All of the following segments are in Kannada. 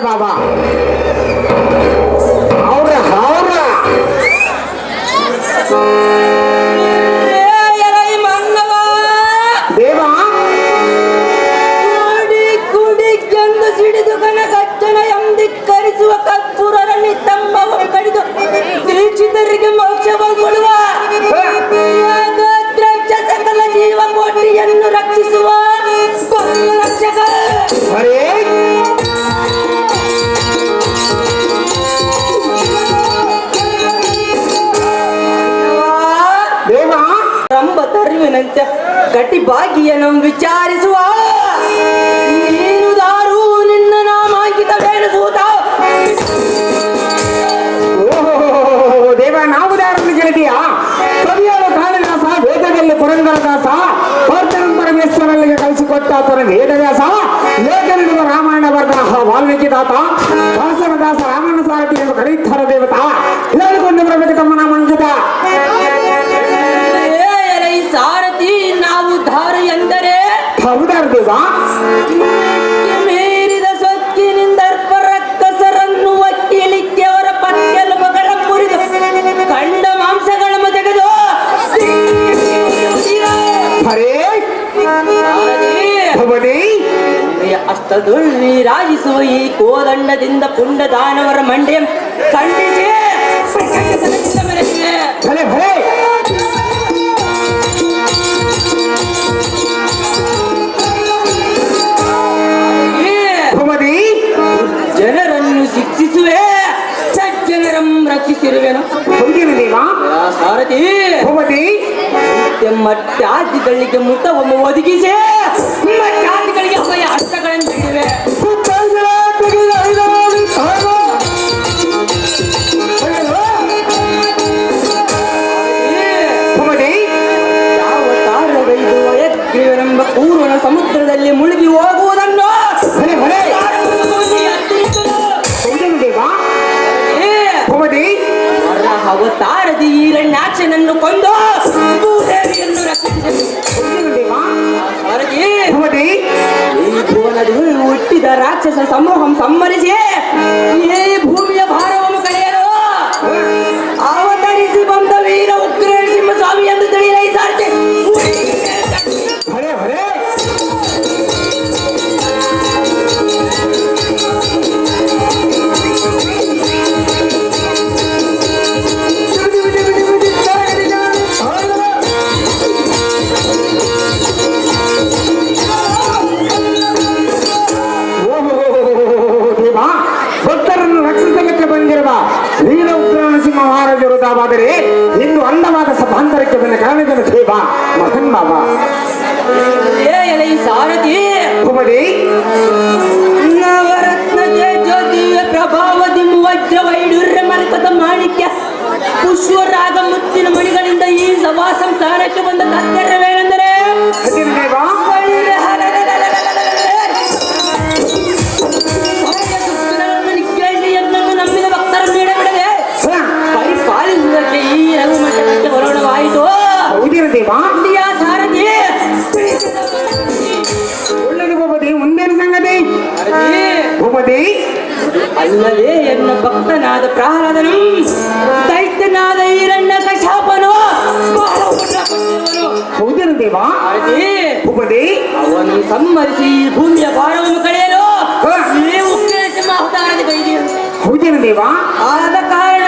papá ರಂಬ ಕಟಿ ಭಾಗ್ಯ ನಮ್ ವಿಚಾರಿಸುವ. ನೀನು ದಾರು, ನಿನ್ನ ನಾಮಾಂಕಿತ ಸೂತ. ಓಹೋ, ದೇವ, ನಾವು ದಾರನ್ನು ಗೆಳತಿಯಾ ಕವಿಯಾದ ಕಾಳಿದಾಸ, ವೇದದಲ್ಲಿ ಪುರಂದರದಾಸ ಪಾರ್ಥನ ಪರಮೇಶ್ವರಲ್ಲಿಗೆ ಕಲಿಸಿಕೊಟ್ಟ ವೇದವ್ಯಾಸ. ಅಷ್ಟದುಳ್ಳಿ ರಾಜಿಸುವ ಈ ಕೋದಂಡದಿಂದ ಪುಂಡ ದಾನವರ ಮಂಡ್ಯ ಖಂಡಿಸಿ ಜನರನ್ನು ಶಿಕ್ಷಿಸುವೆ. ಸಜ್ಜನರಂ ರಕ್ಷಿಸಿರುವೆನು. ಸಾರಥಿ. ಭೂಮತಿ ಮತ್ತೆ ಮಟ್ಟಾದಿಗಳಿಗೆ ಮುಖವನ್ನು ಒದಗಿಸಿ ಅವತಾರದಿ ಈರಣ್ಯಾಚನನ್ನು ಕೊಂದು ಭೂದೇವಿಯನ್ನು ಹುಟ್ಟಿದ ರಾಕ್ಷಸ ಸಮೂಹಂ ಸಮ್ಮರಿಸಿ ಈ ಭೂಮಿಯ ಭಕ್ತರನ್ನು ರಕ್ಷಿಸಲಿಕ್ಕೆ ಬಂದಿರುವ ವೀರ ಉಗ್ರ ಸಿಂಹ ಮಹಾರಾಜರು ತಾವಾದರೆ ಇಂದು ಅಂದವಾದ ಸಭಾಂತರಕ್ಕೆ ಬಂದ ಕಾರಣದ ದೇವ? ಮಹನ್ ಬಾಬಾ ಸಾರಥಿ! ಭುವನಿ ನವರತ್ನ ಜ್ಯೋತಿಯ ಪ್ರಭಾವದಿ ವಜ್ರ ವೈಡೂರ್ಯ ಮರಕದ ಮಾಣಿಕ್ಯ ಪುಷ್ಪರಾಗ ಮುತ್ತಿನ ಮಣಿಗಳಿಂದ ಈ ಭೂಪತಿ ಅಲ್ಲದೆ ಎನ್ನ ಭಕ್ತನಾದ ಪ್ರಹ್ಲಾದನು ದೈತ್ಯನಾದ ಈರಣ್ಣ ಕಶಾಪನು. ಹೌದೇನು ದೇವ? ಭೂಪತಿ? ಅವನು ಸಮ್ಮರಿಸಿ ಈ ಭೂಮಿಯ ಭಾರವನ್ನು ಕಳೆಯಲು ನೀವು ಹೌದೇನು ದೇವ? ಆದ ಕಾರಣ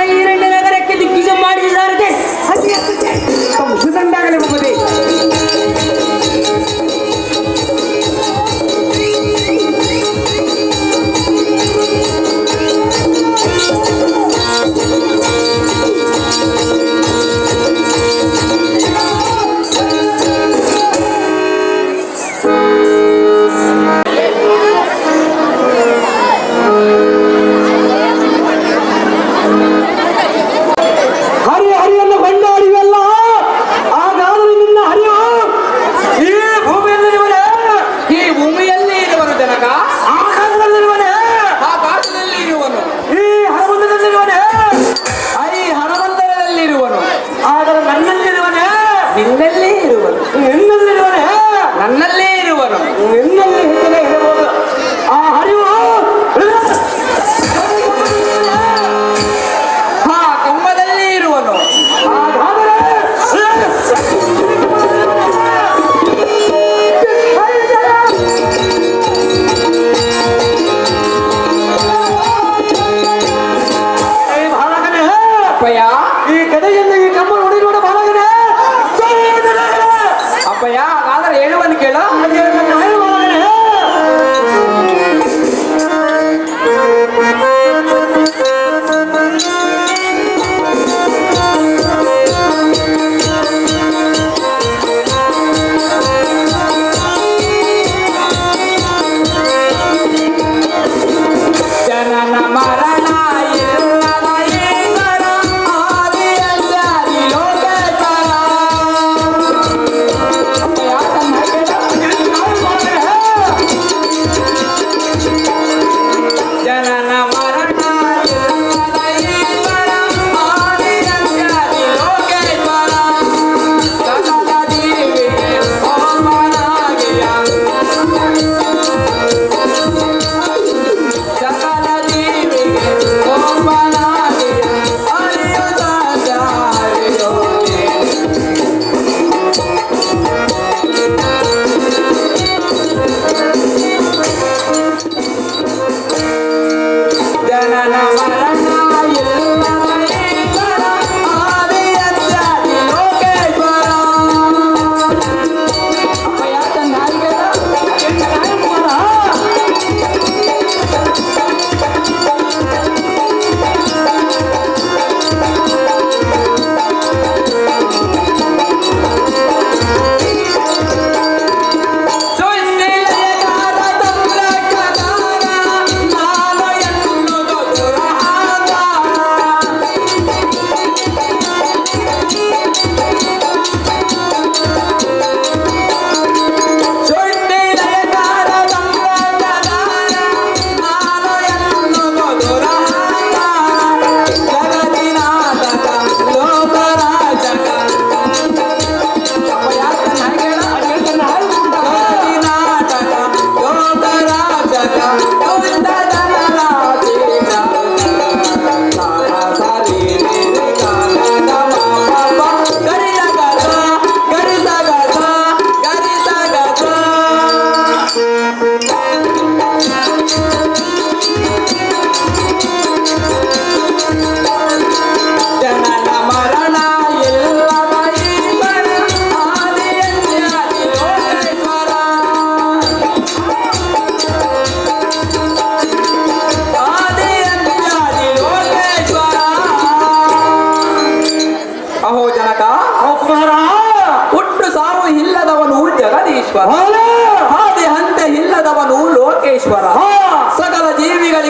and then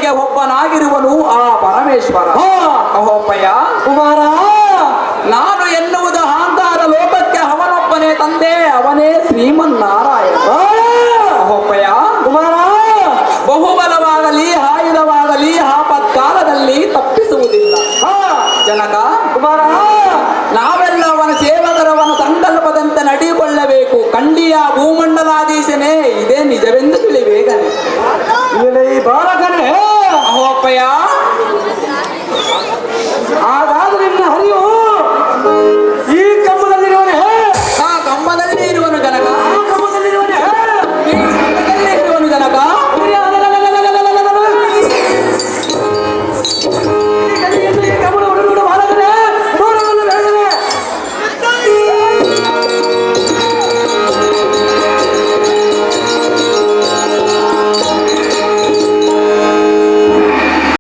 ಜೀವಿಗಳಿಗೆ ಒಬ್ಬನಾಗಿರುವನು ಆ ಪರಮೇಶ್ವರ. ಅಹೋಪಯ ಕುಮಾರ, ನಾನು ಎನ್ನುವುದು ಹಾಂತಾರ ಲೋಕಕ್ಕೆ ಅವನೊಬ್ಬನೇ ತಂದೆ, ಅವನೇ ಶ್ರೀಮನ್ನಾರಾಯಣ. ಅಹೋಪಯ್ಯ ಕುಮಾರ, ಬಹುಬಲವಾಗಲಿ, ಆಯುಧವಾಗಲಿ, ಆಪತ್ಕಾಲದಲ್ಲಿ ತಪ್ಪಿಸುವುದಿಲ್ಲ. ಜನಕ. ಕುಮಾರ ನಾವೆಲ್ಲ ಅವನ ಸೇವಕರವನ ಸಂಕಲ್ಪದಂತೆ ನಡೆಯಿಕೊಳ್ಳಬೇಕು ಖಂಡಿಯ ಭೂಮಂಡಲಾಧೀಶನೇ, ಇದೇ ನಿಜವೆಂದು ತಿಳಿಬೇಗನೆ ಬಾಲಕನೇ. பாப்பையா